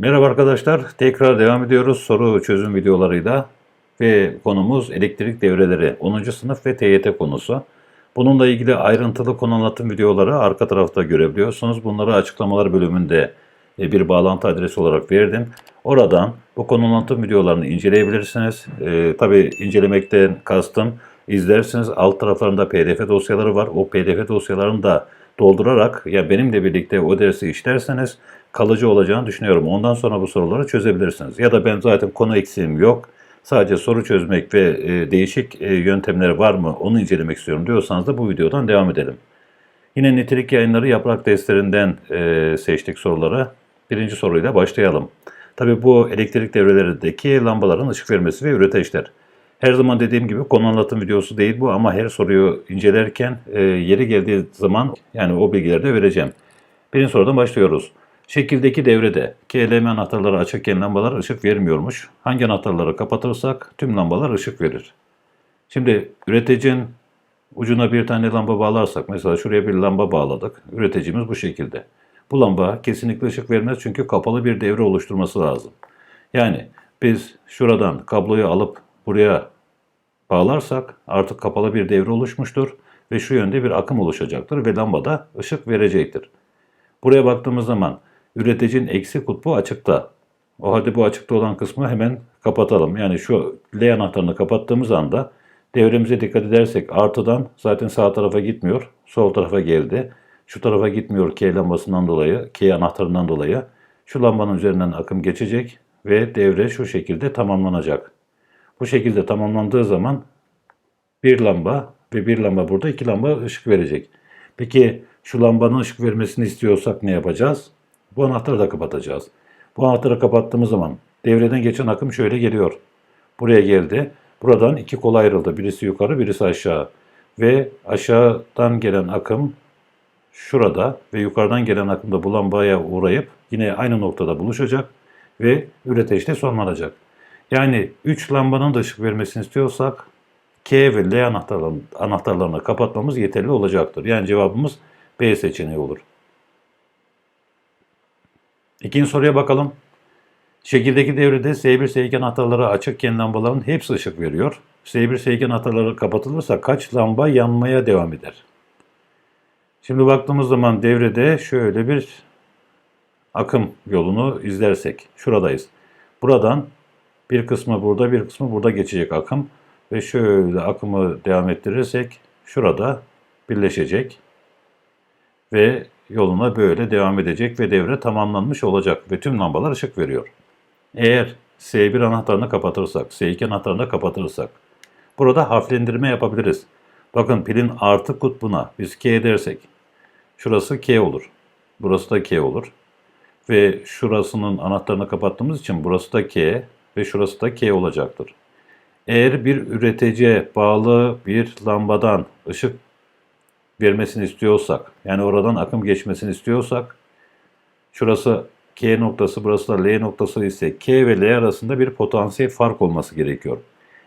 Merhaba arkadaşlar. Tekrar devam ediyoruz soru çözüm videolarıyla ve konumuz elektrik devreleri 10. sınıf ve TYT konusu. Bununla ilgili ayrıntılı konu anlatım videoları arka tarafta görebiliyorsunuz. Bunları açıklamalar bölümünde e, bir bağlantı adresi olarak verdim. Oradan bu konu anlatım videolarını inceleyebilirsiniz. E, tabii incelemekten kastım izlersiniz. Alt taraflarında pdf dosyaları var. O pdf dosyalarını da doldurarak ya benimle birlikte o dersi işlerseniz kalıcı olacağını düşünüyorum. Ondan sonra bu soruları çözebilirsiniz. Ya da ben zaten konu eksiğim yok. Sadece soru çözmek ve e, değişik e, yöntemleri var mı onu incelemek istiyorum diyorsanız da bu videodan devam edelim. Yine nitelik yayınları yaprak testlerinden e, seçtik soruları. Birinci soruyla başlayalım. Tabii bu elektrik devrelerindeki lambaların ışık vermesi ve üreteçler. Her zaman dediğim gibi konu anlatım videosu değil bu ama her soruyu incelerken e, yeri geldiği zaman yani o bilgileri de vereceğim. Birinci sorudan başlıyoruz. Şekildeki devrede KLM anahtarları açıkken lambalar ışık vermiyormuş. Hangi anahtarları kapatırsak tüm lambalar ışık verir. Şimdi üreticinin ucuna bir tane lamba bağlarsak mesela şuraya bir lamba bağladık. Üreticimiz bu şekilde. Bu lamba kesinlikle ışık vermez çünkü kapalı bir devre oluşturması lazım. Yani biz şuradan kabloyu alıp buraya bağlarsak artık kapalı bir devre oluşmuştur ve şu yönde bir akım oluşacaktır ve lambada ışık verecektir. Buraya baktığımız zaman üreticinin eksi kutbu açıkta. O halde bu açıkta olan kısmı hemen kapatalım. Yani şu L anahtarını kapattığımız anda devremize dikkat edersek artıdan zaten sağ tarafa gitmiyor. Sol tarafa geldi. Şu tarafa gitmiyor K lambasından dolayı, K anahtarından dolayı. Şu lambanın üzerinden akım geçecek ve devre şu şekilde tamamlanacak. Bu şekilde tamamlandığı zaman bir lamba ve bir lamba burada iki lamba ışık verecek. Peki şu lambanın ışık vermesini istiyorsak ne yapacağız? Bu anahtarı da kapatacağız. Bu anahtarı kapattığımız zaman devreden geçen akım şöyle geliyor. Buraya geldi. Buradan iki kol ayrıldı. Birisi yukarı, birisi aşağı. Ve aşağıdan gelen akım şurada ve yukarıdan gelen akım da bu lambaya uğrayıp yine aynı noktada buluşacak ve üreteçte sonlanacak. Yani 3 lambanın da ışık vermesini istiyorsak K ve L anahtarlarını, anahtarlarını kapatmamız yeterli olacaktır. Yani cevabımız B seçeneği olur. İkinci soruya bakalım. Şekildeki devrede S1, S2 anahtarları açıkken lambaların hepsi ışık veriyor. S1, S2 anahtarları kapatılırsa kaç lamba yanmaya devam eder? Şimdi baktığımız zaman devrede şöyle bir akım yolunu izlersek. Şuradayız. Buradan bir kısmı burada, bir kısmı burada geçecek akım. Ve şöyle akımı devam ettirirsek şurada birleşecek. Ve yoluna böyle devam edecek ve devre tamamlanmış olacak ve tüm lambalar ışık veriyor. Eğer S1 anahtarını kapatırsak, S2 anahtarını kapatırsak burada harflendirme yapabiliriz. Bakın pilin artı kutbuna biz K dersek şurası K olur. Burası da K olur. Ve şurasının anahtarını kapattığımız için burası da K ve şurası da K olacaktır. Eğer bir üreticiye bağlı bir lambadan ışık vermesini istiyorsak, yani oradan akım geçmesini istiyorsak, şurası K noktası, burası da L noktası ise K ve L arasında bir potansiyel fark olması gerekiyor.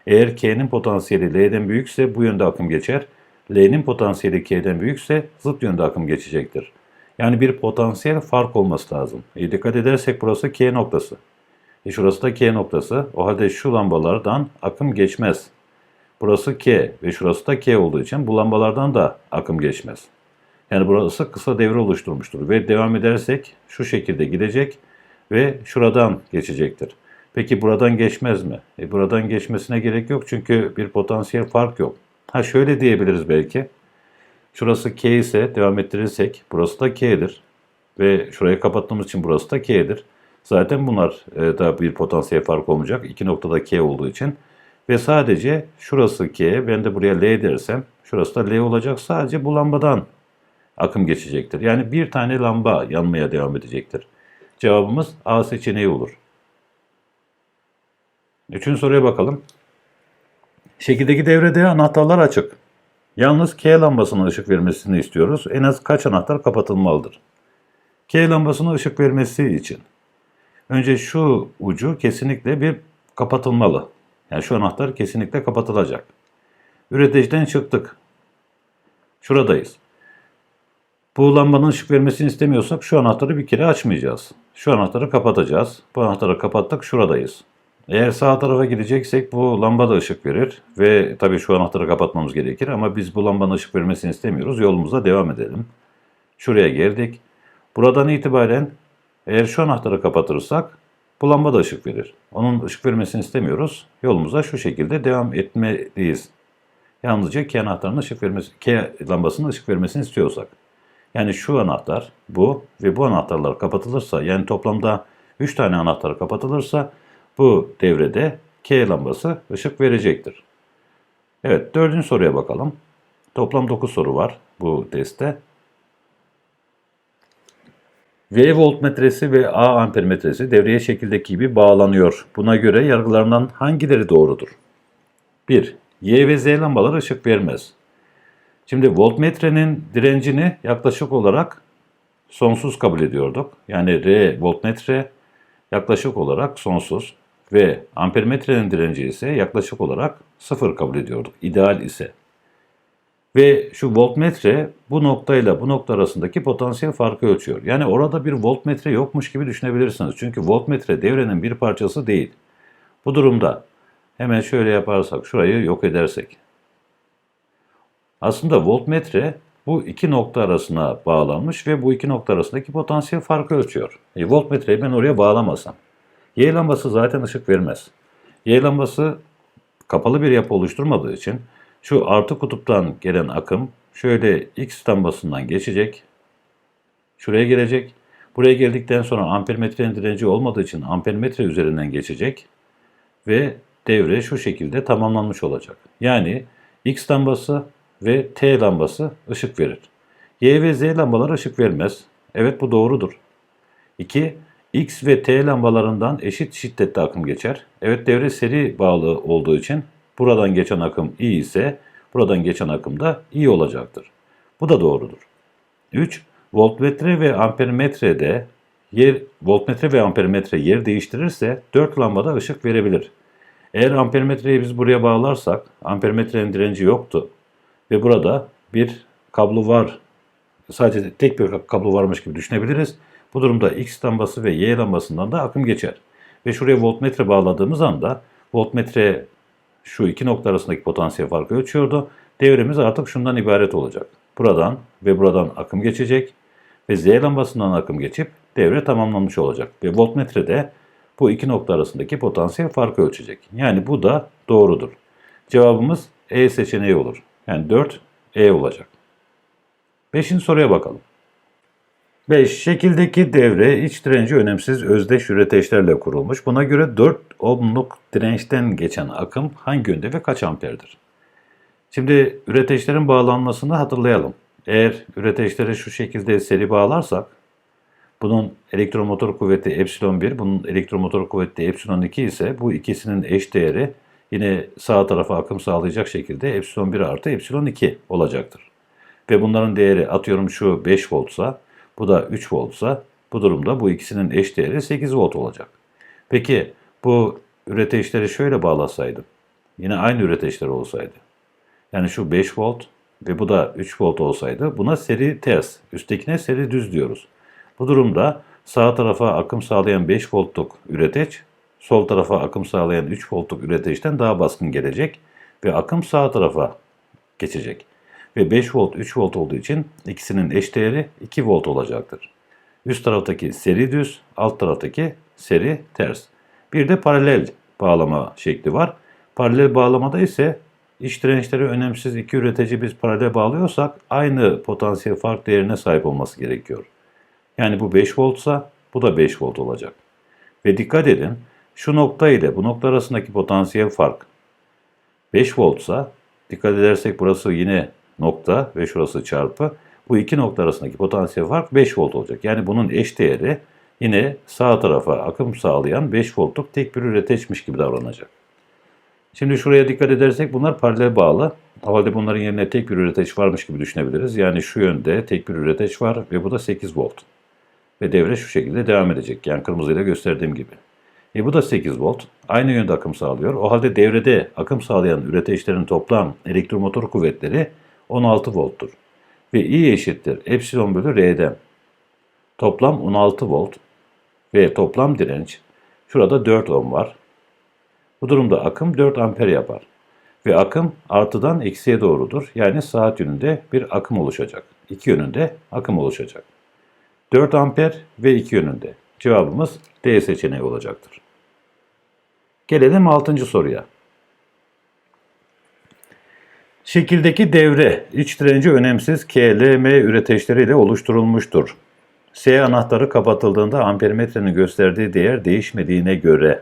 Eğer K'nin potansiyeli L'den büyükse bu yönde akım geçer. L'nin potansiyeli K'den büyükse zıt yönde akım geçecektir. Yani bir potansiyel fark olması lazım. E dikkat edersek burası K noktası. E şurası da K noktası. O halde şu lambalardan akım geçmez. Burası K ve şurası da K olduğu için bu lambalardan da akım geçmez. Yani burası kısa devre oluşturmuştur ve devam edersek şu şekilde gidecek ve şuradan geçecektir. Peki buradan geçmez mi? E buradan geçmesine gerek yok çünkü bir potansiyel fark yok. Ha şöyle diyebiliriz belki. Şurası K ise devam ettirirsek burası da K'dir. Ve şurayı kapattığımız için burası da K'dir. Zaten bunlar e, da bir potansiyel fark olmayacak. İki noktada K olduğu için. Ve sadece şurası K, ben de buraya L dersem şurası da L olacak. Sadece bu lambadan akım geçecektir. Yani bir tane lamba yanmaya devam edecektir. Cevabımız A seçeneği olur. Üçüncü soruya bakalım. Şekildeki devrede anahtarlar açık. Yalnız K lambasına ışık vermesini istiyoruz. En az kaç anahtar kapatılmalıdır? K lambasına ışık vermesi için önce şu ucu kesinlikle bir kapatılmalı. Yani şu anahtar kesinlikle kapatılacak. Üreticiden çıktık. Şuradayız. Bu lambanın ışık vermesini istemiyorsak şu anahtarı bir kere açmayacağız. şu anahtarı kapatacağız. Bu anahtarı kapattık şuradayız. Eğer sağ tarafa gideceksek bu lamba da ışık verir ve tabii şu anahtarı kapatmamız gerekir ama biz bu lambanın ışık vermesini istemiyoruz. Yolumuza devam edelim. Şuraya girdik. Buradan itibaren eğer şu anahtarı kapatırsak bu lamba da ışık verir. Onun ışık vermesini istemiyoruz. Yolumuza şu şekilde devam etmeliyiz. Yalnızca key anahtarının ışık vermesi, key lambasının ışık vermesini istiyorsak. Yani şu anahtar, bu ve bu anahtarlar kapatılırsa yani toplamda 3 tane anahtar kapatılırsa bu devrede K lambası ışık verecektir. Evet dördüncü soruya bakalım. Toplam 9 soru var bu testte. V voltmetresi ve A ampermetresi devreye şekildeki gibi bağlanıyor. Buna göre yargılarından hangileri doğrudur? 1. Y ve Z lambalar ışık vermez. Şimdi voltmetrenin direncini yaklaşık olarak sonsuz kabul ediyorduk. Yani R voltmetre yaklaşık olarak sonsuz ve ampermetrenin direnci ise yaklaşık olarak sıfır kabul ediyorduk. İdeal ise. Ve şu voltmetre bu noktayla bu nokta arasındaki potansiyel farkı ölçüyor. Yani orada bir voltmetre yokmuş gibi düşünebilirsiniz. Çünkü voltmetre devrenin bir parçası değil. Bu durumda hemen şöyle yaparsak, şurayı yok edersek. Aslında voltmetre bu iki nokta arasına bağlanmış ve bu iki nokta arasındaki potansiyel farkı ölçüyor. E, voltmetreyi ben oraya bağlamasam. Y lambası zaten ışık vermez. Y lambası kapalı bir yapı oluşturmadığı için şu artı kutuptan gelen akım şöyle X lambasından geçecek. Şuraya gelecek. Buraya geldikten sonra ampermetrenin direnci olmadığı için ampermetre üzerinden geçecek. Ve devre şu şekilde tamamlanmış olacak. Yani X lambası ve T lambası ışık verir. Y ve Z lambalar ışık vermez. Evet bu doğrudur. 2. X ve T lambalarından eşit şiddette akım geçer. Evet devre seri bağlı olduğu için buradan geçen akım I ise buradan geçen akım da I olacaktır. Bu da doğrudur. 3. Voltmetre ve ampermetrede yer voltmetre ve ampermetre yer değiştirirse 4 lambada ışık verebilir. Eğer ampermetreyi biz buraya bağlarsak ampermetrenin direnci yoktu ve burada bir kablo var. Sadece tek bir kablo varmış gibi düşünebiliriz. Bu durumda X lambası ve Y lambasından da akım geçer. Ve şuraya voltmetre bağladığımız anda voltmetre şu iki nokta arasındaki potansiyel farkı ölçüyordu. Devremiz artık şundan ibaret olacak. Buradan ve buradan akım geçecek ve Z lambasından akım geçip devre tamamlanmış olacak. Ve voltmetre de bu iki nokta arasındaki potansiyel farkı ölçecek. Yani bu da doğrudur. Cevabımız E seçeneği olur. Yani 4 E olacak. Beşinci soruya bakalım. 5. Şekildeki devre iç direnci önemsiz özdeş üreteçlerle kurulmuş. Buna göre 4 ohmluk dirençten geçen akım hangi yönde ve kaç amperdir? Şimdi üreteçlerin bağlanmasını hatırlayalım. Eğer üreteçleri şu şekilde seri bağlarsak bunun elektromotor kuvveti epsilon 1, bunun elektromotor kuvveti epsilon 2 ise bu ikisinin eş değeri yine sağ tarafa akım sağlayacak şekilde epsilon 1 artı epsilon 2 olacaktır. Ve bunların değeri atıyorum şu 5 voltsa bu da 3 voltsa bu durumda bu ikisinin eş değeri 8 volt olacak. Peki bu üreteçleri şöyle bağlasaydım. Yine aynı üreteçler olsaydı. Yani şu 5 volt ve bu da 3 volt olsaydı buna seri ters, üsttekine seri düz diyoruz. Bu durumda sağ tarafa akım sağlayan 5 voltluk üreteç, sol tarafa akım sağlayan 3 voltluk üreteçten daha baskın gelecek ve akım sağ tarafa geçecek ve 5 volt 3 volt olduğu için ikisinin eş değeri 2 volt olacaktır. Üst taraftaki seri düz, alt taraftaki seri ters. Bir de paralel bağlama şekli var. Paralel bağlamada ise iç dirençleri önemsiz iki üretici biz paralel bağlıyorsak aynı potansiyel fark değerine sahip olması gerekiyor. Yani bu 5 voltsa bu da 5 volt olacak. Ve dikkat edin şu nokta ile bu nokta arasındaki potansiyel fark 5 voltsa dikkat edersek burası yine nokta ve şurası çarpı. Bu iki nokta arasındaki potansiyel fark 5 volt olacak. Yani bunun eş değeri yine sağ tarafa akım sağlayan 5 voltluk tek bir üreteçmiş gibi davranacak. Şimdi şuraya dikkat edersek bunlar paralel bağlı. O halde bunların yerine tek bir üreteç varmış gibi düşünebiliriz. Yani şu yönde tek bir üreteç var ve bu da 8 volt. Ve devre şu şekilde devam edecek. Yani kırmızıyla gösterdiğim gibi. E bu da 8 volt. Aynı yönde akım sağlıyor. O halde devrede akım sağlayan üreteçlerin toplam elektromotor kuvvetleri 16 volttur. Ve I eşittir epsilon bölü R'den. Toplam 16 volt ve toplam direnç şurada 4 ohm var. Bu durumda akım 4 amper yapar. Ve akım artıdan eksiye doğrudur. Yani saat yönünde bir akım oluşacak. İki yönünde akım oluşacak. 4 amper ve iki yönünde. Cevabımız D seçeneği olacaktır. Gelelim 6. soruya. Şekildeki devre iç direnci önemsiz KLM üreteçleriyle oluşturulmuştur. S anahtarı kapatıldığında ampermetrenin gösterdiği değer değişmediğine göre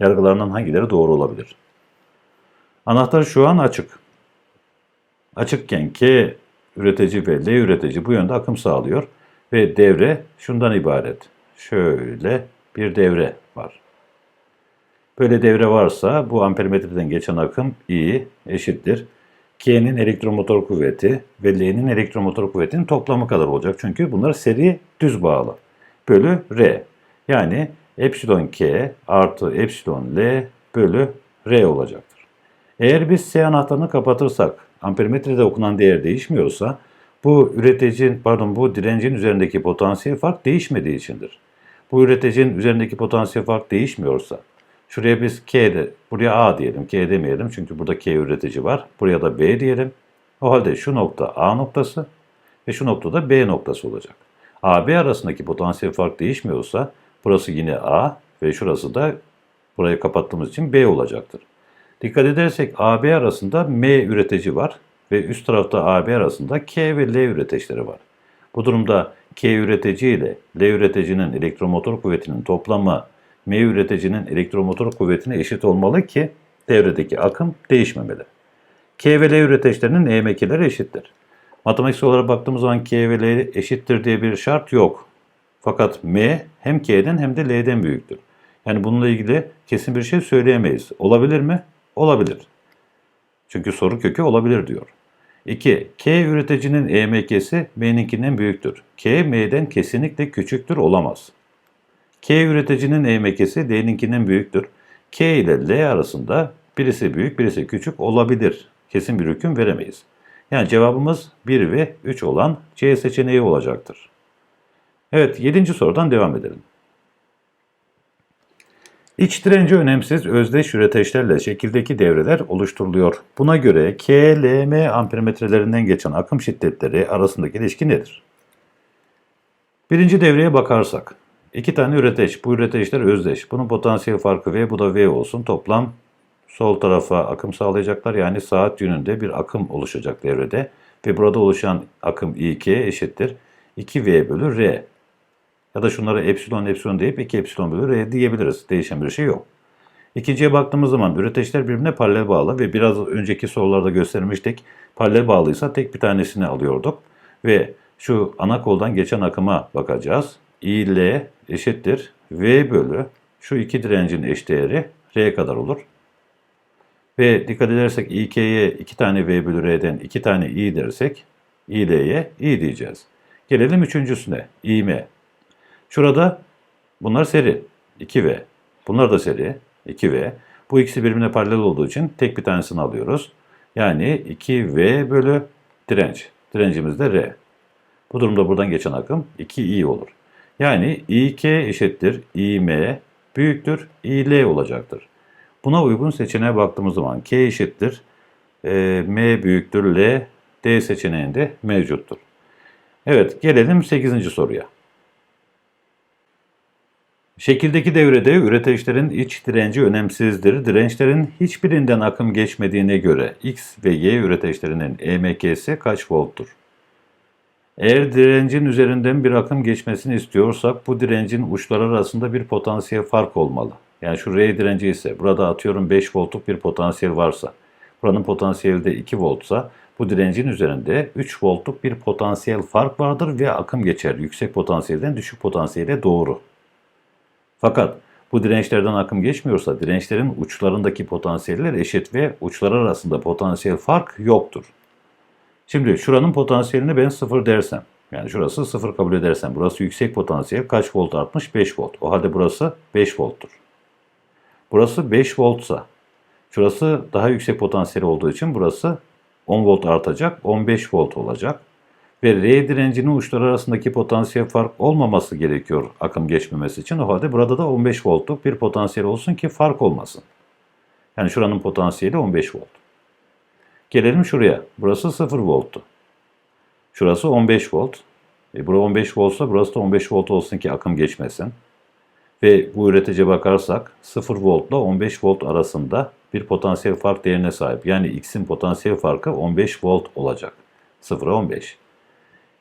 yargılarından hangileri doğru olabilir? Anahtar şu an açık. Açıkken K üretici ve L üretici bu yönde akım sağlıyor ve devre şundan ibaret. Şöyle bir devre var. Böyle devre varsa bu ampermetreden geçen akım I eşittir. K'nin elektromotor kuvveti ve L'nin elektromotor kuvvetinin toplamı kadar olacak. Çünkü bunlar seri düz bağlı. Bölü R. Yani epsilon K artı epsilon L bölü R olacaktır. Eğer biz S anahtarını kapatırsak ampermetrede okunan değer değişmiyorsa bu üreticinin pardon bu direncin üzerindeki potansiyel fark değişmediği içindir. Bu üreticinin üzerindeki potansiyel fark değişmiyorsa şuraya biz K'de buraya A diyelim K demeyelim çünkü burada K üretici var. Buraya da B diyelim. O halde şu nokta A noktası ve şu noktada B noktası olacak. AB arasındaki potansiyel fark değişmiyorsa burası yine A ve şurası da burayı kapattığımız için B olacaktır. Dikkat edersek AB arasında M üretici var ve üst tarafta AB arasında K ve L üreticileri var. Bu durumda K üretici ile L üreticinin elektromotor kuvvetinin toplamı M üreticinin elektromotor kuvvetine eşit olmalı ki devredeki akım değişmemeli. K ve L üreticilerinin EMK'leri eşittir. Matematiksel olarak baktığımız zaman K ve L eşittir diye bir şart yok. Fakat M hem K'den hem de L'den büyüktür. Yani bununla ilgili kesin bir şey söyleyemeyiz. Olabilir mi? Olabilir. Çünkü soru kökü olabilir diyor. 2. K üreticinin EMK'si M'ninkinden büyüktür. K M'den kesinlikle küçüktür olamaz. K üreticinin EMK'si L'ninkinden büyüktür. K ile L arasında birisi büyük birisi küçük olabilir. Kesin bir hüküm veremeyiz. Yani cevabımız 1 ve 3 olan C seçeneği olacaktır. Evet 7. sorudan devam edelim. İç direnci önemsiz özdeş üreteçlerle şekildeki devreler oluşturuluyor. Buna göre K, L, M ampermetrelerinden geçen akım şiddetleri arasındaki ilişki nedir? Birinci devreye bakarsak. İki tane üreteç. Bu üreteçler özdeş. Bunun potansiyel farkı V, bu da V olsun. Toplam sol tarafa akım sağlayacaklar. Yani saat yönünde bir akım oluşacak devrede. Ve burada oluşan akım İK eşittir. 2V bölü R. Ya da şunlara epsilon epsilon deyip 2 epsilon bölü r diyebiliriz. Değişen bir şey yok. İkinciye baktığımız zaman üreteçler birbirine paralel bağlı ve biraz önceki sorularda göstermiştik. Paralel bağlıysa tek bir tanesini alıyorduk. Ve şu ana koldan geçen akıma bakacağız. İL eşittir V bölü şu iki direncin eşdeğeri R kadar olur. Ve dikkat edersek İK'ye iki tane V bölü R'den iki tane İ dersek İL'ye İ diyeceğiz. Gelelim üçüncüsüne. İM. Şurada bunlar seri 2V. Bunlar da seri 2V. Bu ikisi birbirine paralel olduğu için tek bir tanesini alıyoruz. Yani 2V bölü direnç. Direncimiz de R. Bu durumda buradan geçen akım 2I olur. Yani İK eşittir İM büyüktür İL olacaktır. Buna uygun seçeneğe baktığımız zaman K eşittir e, M büyüktür L D seçeneğinde mevcuttur. Evet gelelim 8. soruya. Şekildeki devrede üreticilerin iç direnci önemsizdir. Dirençlerin hiçbirinden akım geçmediğine göre X ve Y üreticilerinin EMK'si kaç volttur? Eğer direncin üzerinden bir akım geçmesini istiyorsak bu direncin uçları arasında bir potansiyel fark olmalı. Yani şu R direnci ise burada atıyorum 5 voltluk bir potansiyel varsa buranın potansiyeli de 2 voltsa bu direncin üzerinde 3 voltluk bir potansiyel fark vardır ve akım geçer yüksek potansiyelden düşük potansiyele doğru. Fakat bu dirençlerden akım geçmiyorsa dirençlerin uçlarındaki potansiyeller eşit ve uçlar arasında potansiyel fark yoktur. Şimdi şuranın potansiyelini ben sıfır dersem, yani şurası sıfır kabul edersem, burası yüksek potansiyel kaç volt artmış? 5 volt. O halde burası 5 volttur. Burası 5 voltsa, şurası daha yüksek potansiyel olduğu için burası 10 volt artacak, 15 volt olacak. ve R direncinin uçları arasındaki potansiyel fark olmaması gerekiyor akım geçmemesi için. O halde burada da 15 voltluk bir potansiyel olsun ki fark olmasın. Yani şuranın potansiyeli 15 volt. Gelelim şuraya. Burası 0 volttu. Şurası 15 volt. E bura 15 voltsa burası da 15 volt olsun ki akım geçmesin. Ve bu üreticiye bakarsak 0 voltla 15 volt arasında bir potansiyel fark değerine sahip. Yani X'in potansiyel farkı 15 volt olacak. 0'a 15.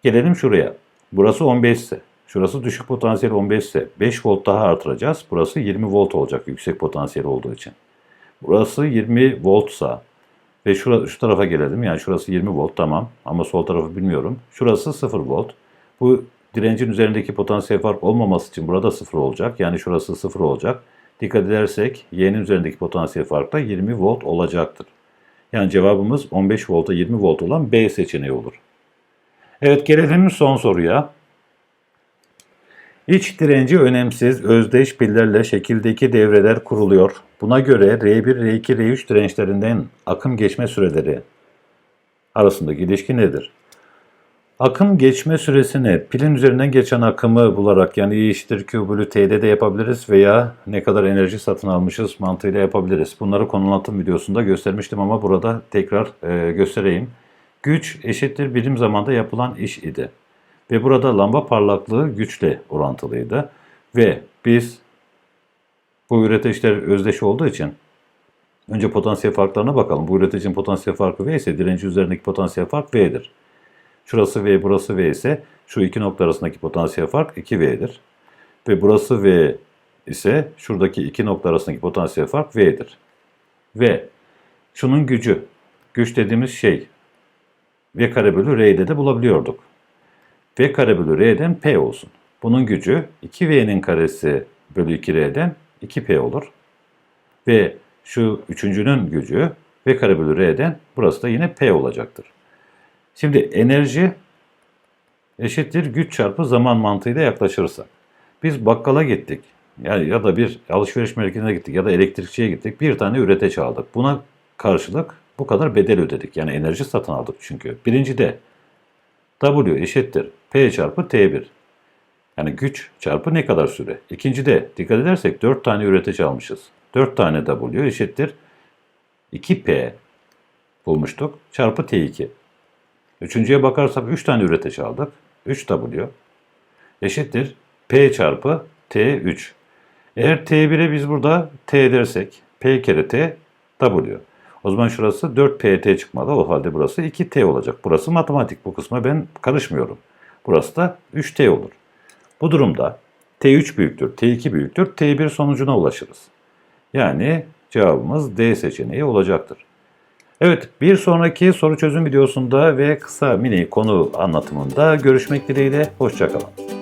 Gelelim şuraya. Burası 15 ise, şurası düşük potansiyel 15 ise 5 volt daha artıracağız. Burası 20 volt olacak yüksek potansiyel olduğu için. Burası 20 voltsa ve şura, şu tarafa gelelim. Yani şurası 20 volt tamam ama sol tarafı bilmiyorum. Şurası 0 volt. Bu direncin üzerindeki potansiyel fark olmaması için burada 0 olacak. Yani şurası 0 olacak. Dikkat edersek y'nin üzerindeki potansiyel fark da 20 volt olacaktır. Yani cevabımız 15 volta 20 volt olan B seçeneği olur. Evet gelelim son soruya. İç direnci önemsiz özdeş pillerle şekildeki devreler kuruluyor. Buna göre R1, R2, R3 dirençlerinden akım geçme süreleri arasındaki ilişki nedir? Akım geçme süresini pilin üzerinden geçen akımı bularak yani E eşittir Q bölü T'de de yapabiliriz veya ne kadar enerji satın almışız mantığıyla yapabiliriz. Bunları konu anlatım videosunda göstermiştim ama burada tekrar e, göstereyim. Güç eşittir birim zamanda yapılan iş idi. Ve burada lamba parlaklığı güçle orantılıydı. Ve biz bu üreticiler özdeş olduğu için önce potansiyel farklarına bakalım. Bu üreticinin potansiyel farkı V ise direnci üzerindeki potansiyel fark V'dir. Şurası V, burası V ise şu iki nokta arasındaki potansiyel fark 2V'dir. Ve burası V ise şuradaki iki nokta arasındaki potansiyel fark V'dir. Ve şunun gücü, güç dediğimiz şey V kare bölü R'de de bulabiliyorduk. V kare bölü R'den P olsun. Bunun gücü 2V'nin karesi bölü 2R'den 2P olur. Ve şu üçüncünün gücü V kare bölü R'den burası da yine P olacaktır. Şimdi enerji eşittir güç çarpı zaman mantığıyla yaklaşırsak. Biz bakkala gittik. Yani ya da bir alışveriş merkezine gittik ya da elektrikçiye gittik. Bir tane üreteç aldık. Buna karşılık bu kadar bedel ödedik. Yani enerji satın aldık çünkü. Birinci de W eşittir P çarpı T1. Yani güç çarpı ne kadar süre. İkinci de dikkat edersek 4 tane üretici almışız. 4 tane W eşittir 2P bulmuştuk çarpı T2. Üçüncüye bakarsak 3 tane üretici aldık. 3W eşittir P çarpı T3. Eğer T1'e biz burada T dersek P kere T W. O zaman şurası 4PT çıkmalı. O halde burası 2T olacak. Burası matematik. Bu kısma ben karışmıyorum. Burası da 3T olur. Bu durumda T3 büyüktür, T2 büyüktür, T1 sonucuna ulaşırız. Yani cevabımız D seçeneği olacaktır. Evet, bir sonraki soru çözüm videosunda ve kısa mini konu anlatımında görüşmek dileğiyle. Hoşçakalın.